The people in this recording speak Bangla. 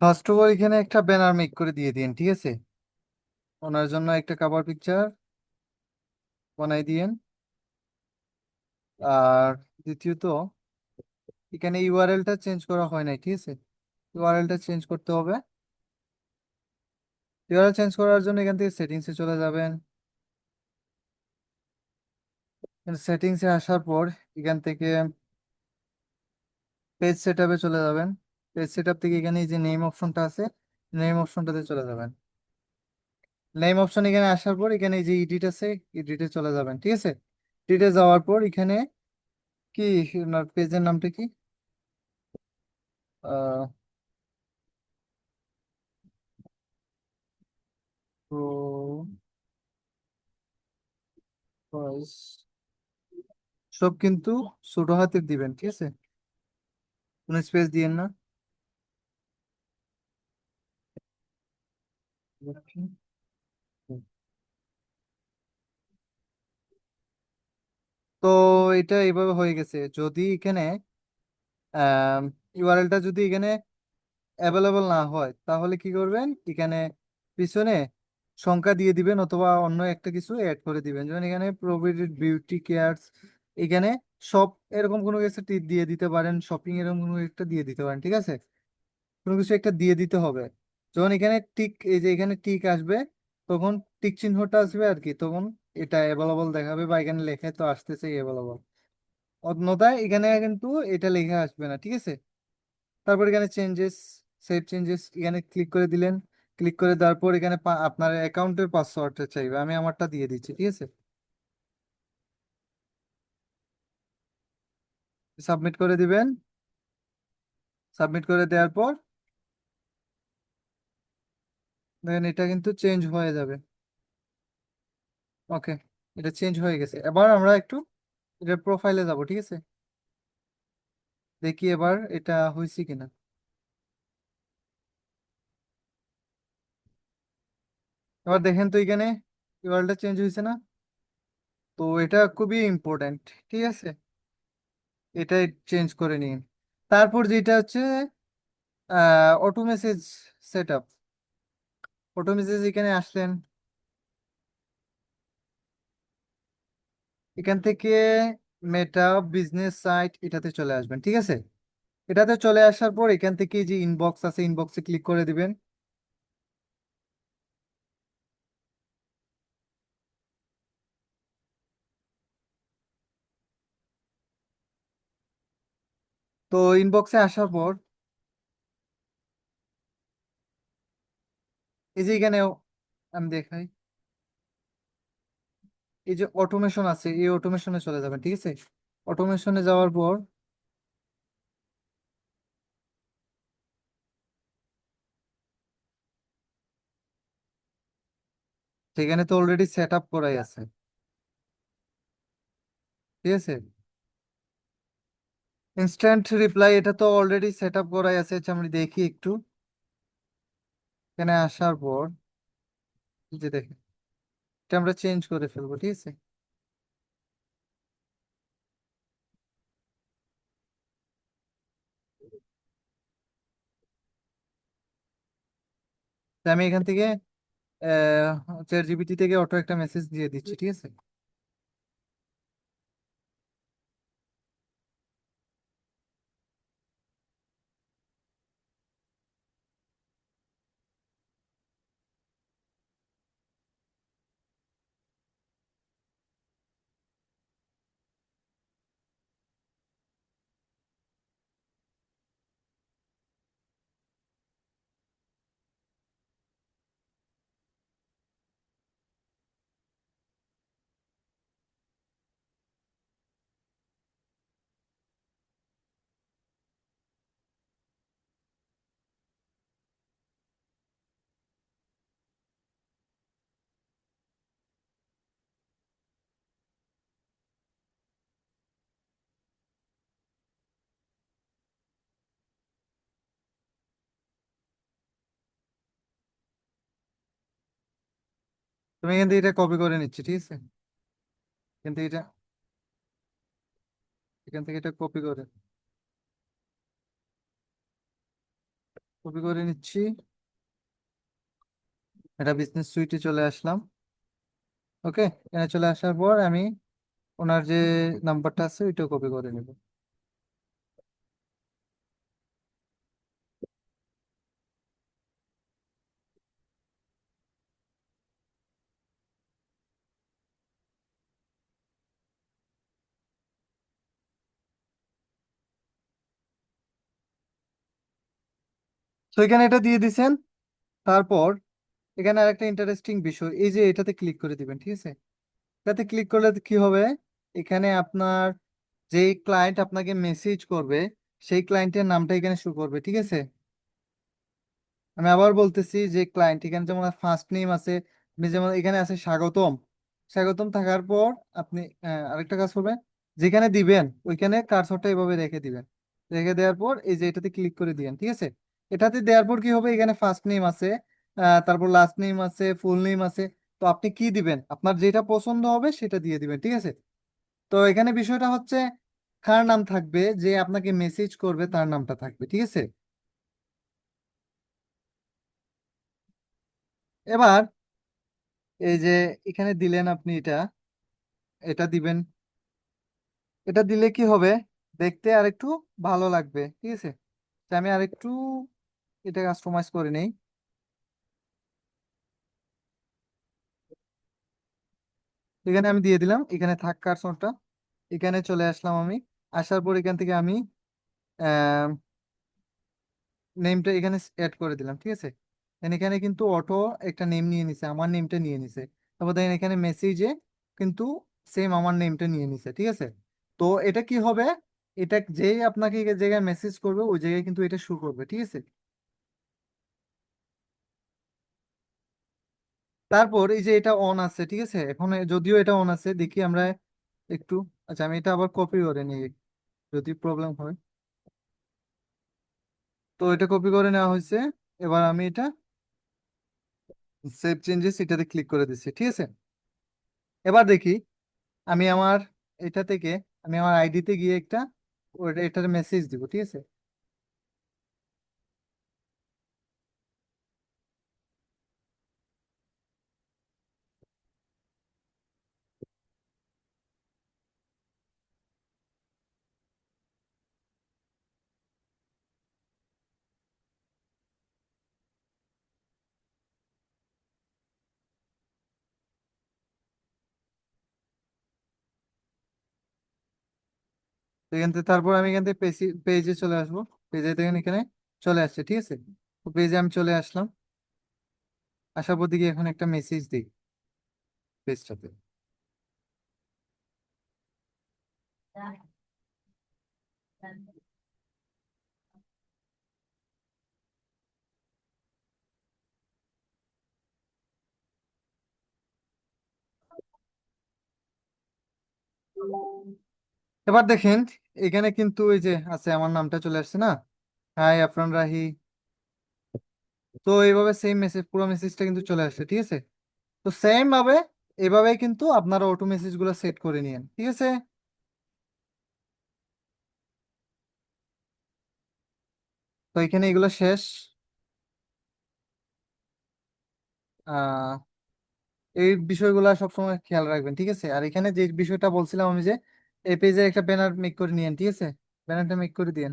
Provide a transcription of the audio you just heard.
ফার্স্ট অফ অল এখানে একটা ব্যানার মেক করে দিয়ে দিন ঠিক আছে? ওনার জন্য একটা কাভার পিকচার বানাই দিয়েন। আর দ্বিতীয়ত, এখানে ইউআরএলটা চেঞ্জ করা হয় নাই, ঠিক আছে? ইউআরএলটা চেঞ্জ করতে হবে। ইউআরএল চেঞ্জ করার জন্য এখান থেকে সেটিংসে চলে যাবেন। সেটিংসে আসার পর এখান থেকে পেজ সেটআপে চলে যাবেন। সেটআপ থেকে এখানে এই যে নেম অপশনটা আছে নেম অপশনটাতে চলে যাবেন। নেম অপশন এখানে আসার পর এখানে যে এডিট আছে এডিটে চলে যাবেন, ঠিক আছে? এডিটে যাওয়ার পর এখানে কি পেজের নামটা কি? সব কিন্তু ছোট হাতের দিবেন, ঠিক আছে? কোনো স্পেস দিয়েন না। তো এটা এইভাবে হয়ে গেছে, যদি এখানে ইউআরএলটা যদি এখানে অ্যাভেলেবল না হয়, তাহলে কি করবেন? এখানে পিছনে সংখ্যা দিয়ে দিবেন অথবা অন্য একটা কিছু অ্যাড করে দিবেন। যেমন এখানে প্রোভাইডেড বিউটি কেয়ারস এখানে সব এরকম কোনো কিছু দিয়ে দিতে পারেন শপিং এরকম কোনো একটা দিয়ে দিতে পারেন, ঠিক আছে? কোনো কিছু একটা দিয়ে দিতে হবে। যখন এখানে টিক এই যে এখানে টিক আসবে, তখন টিক চিহ্নটা আসবে আর কি, তখন এটা অ্যাভেলেবল দেখাবে বা এখানে লেখা, তো আসতেছে অ্যাভেলেবল অন্যথায় এখানে কিন্তু এটা লেখা আসবে না, ঠিক আছে? তারপর এখানে চেঞ্জেস সেভ চেঞ্জেস এখানে ক্লিক করে দিলেন ক্লিক করে দেওয়ার পর এখানে আপনার অ্যাকাউন্টের পাসওয়ার্ডটা চাইবে, আমি আমারটা দিয়ে দিচ্ছি, ঠিক আছে? সাবমিট করে দিবেন সাবমিট করে দেওয়ার পর দেখেন এটা কিন্তু চেঞ্জ হয়ে যাবে। ওকে এটা চেঞ্জ হয়ে গেছে। এবার আমরা একটু এটার প্রোফাইলে যাব, ঠিক আছে? দেখি এবার এটা হয়েছে কিনা। এবার দেখেন তো এখানে ইউআরএলটা চেঞ্জ হয়েছে না? তো এটা খুবই ইম্পর্ট্যান্ট ঠিক আছে? এটা চেঞ্জ করে নিন। তারপর যেটা হচ্ছে auto message set up auto message এখানে আসলেন। এখান থেকে মেটা বিজনেস সাইট এটাতে চলে আসবেন, ঠিক আছে? এটাতে চলে আসার পর এখান থেকে যে ইনবক্স আছে ইনবক্সে ক্লিক করে দিবেন। তো ইনবক্সে আসার পর এই যে এখানে আমি দেখাই। এই যে অটোমেশন আছে, এই অটোমেশনে চলে যাবেন, ঠিক আছে? অটোমেশনে যাওয়ার পর সেখানে তো অলরেডি সেট আপ করাই আছে। ঠিক আছে? ইনস্ট্যান্ট রিপ্লাই এটা তো অলরেডি সেট আপ করাই আছে আচ্ছা আমি দেখি একটু। এখানে আসার পর যে দেখেন, এটা আমরা চেঞ্জ করে ফেলব, ঠিক আছে? আমি এখান থেকে চ্যাট জিপিটি থেকে অটো একটা মেসেজ দিয়ে দিচ্ছি, ঠিক আছে? তুমি এখান থেকে এটা কপি করে নিচ্ছি, ঠিক আছে? এখান থেকে এটা এখান থেকে এটা কপি করে কপি করে নিচ্ছি। এটা বিজনেস সুইটে চলে আসলাম। ওকে এখানে চলে আসার পর আমি ওনার যে নাম্বারটা আছে, ওইটাও কপি করে নেব। এখানে এটা দিয়ে দিছেন। তারপর এখানে আরেকটা ইন্টারেস্টিং বিষয়, এই যে এটাতে ক্লিক করে দিবেন, ঠিক আছে? এটাতে ক্লিক করলে কি হবে? এখানে আপনার যেই ক্লায়েন্ট আপনাকে মেসেজ করবে, সেই ক্লায়েন্টের নামটা এখানে শো করবে, ঠিক আছে? আমি আবার বলতেছি যে ক্লায়েন্ট এখানে যেমন ফার্স্ট নেম আছে যেমন এখানে আছে স্বাগতম। স্বাগতম থাকার পর আপনি আরেকটা কাজ করবেন, যেখানে দিবেন, ওইখানে কার্সরটা এভাবে রেখে দিবেন। রেখে দেওয়ার পর এই যে এটাতে ক্লিক করে দিবেন, ঠিক আছে? এটাতে দেওয়ার পর কি হবে? এখানে ফার্স্ট নেম আছে তারপর লাস্ট নেম আছে ফুল নেম আছে। তো আপনি কি দিবেন? আপনার যেটা পছন্দ হবে সেটা দিয়ে দিবেন, ঠিক আছে? তো এখানে বিষয়টা হচ্ছে, কার নাম থাকবে? যে আপনাকে মেসেজ করবে, তার নামটা থাকবে, ঠিক আছে? এবার, এই যে এখানে দিলেন আপনি এটা এটা দিবেন। এটা দিলে কি হবে? দেখতে আরেকটু ভালো লাগবে, ঠিক আছে? আমি আরেকটু এটা কাস্টমাইজ করে নেই। এখানে আমি দিয়ে দিলাম, এখানে থাক কার্সনটা এখানে চলে আসলাম আমি। আসার পর এখান থেকে আমি নেমটা এখানে অ্যাড করে দিলাম, ঠিক আছে? এখানে কিন্তু অটো একটা নেম নিয়ে নিছে, আমার নেমটা নিয়ে নিছে। তারপর দেখেন এখানে মেসেজে কিন্তু সেম আমার নেমটা নিয়ে নিছে, ঠিক আছে? তো এটা কি হবে? এটা যেই আপনাকে এই জায়গায় মেসেজ করবে, ওই জায়গায় কিন্তু এটা শুরু করবে, ঠিক আছে? তারপর এই যে এটা অন আছে, ঠিক আছে? এখন যদিও এটা অন আছে, দেখি আমরা একটু আচ্ছা আমি এটা আবার কপি করে নিই, যদি প্রবলেম হয়। তো এটা কপি করে নেওয়া হয়েছে, এবার আমি এটা সেভ চেঞ্জেস এটাতে ক্লিক করে দিচ্ছি, ঠিক আছে? এবার দেখি, আমি আমার এটা থেকে, আমি আমার আইডিতে গিয়ে একটা এটার মেসেজ দিব, ঠিক আছে? এখান থেকে তারপর আমি এখান থেকে পেজে চলে আসব। পেজে দেখেন এখানে চলে আসছে, ঠিক আছে? পেজে আমি চলে আসলাম। আসার পর দিকে এখন একটা মেসেজ দিই পেজটাতে এবার দেখেন এখানে কিন্তু এই যে আছে, আমার নামটা চলে আসছে না? হাই আফরান রাহি তো এইভাবে সেম মেসেজ পুরো মেসেজটা কিন্তু চলে আসছে, ঠিক আছে? তো সেম ভাবে এভাবে কিন্তু আপনারা অটো মেসেজগুলো সেট করে নিয়েন, ঠিক আছে? তো এখানে এগুলো শেষ। আহ এই বিষয়গুলো সবসময় খেয়াল রাখবেন, ঠিক আছে? আর এখানে যে বিষয়টা বলছিলাম আমি যে এই পেজে একটা ব্যানার মেক করে নিয়েন ঠিক আছে? ব্যানারটা মেক করে দিয়েন।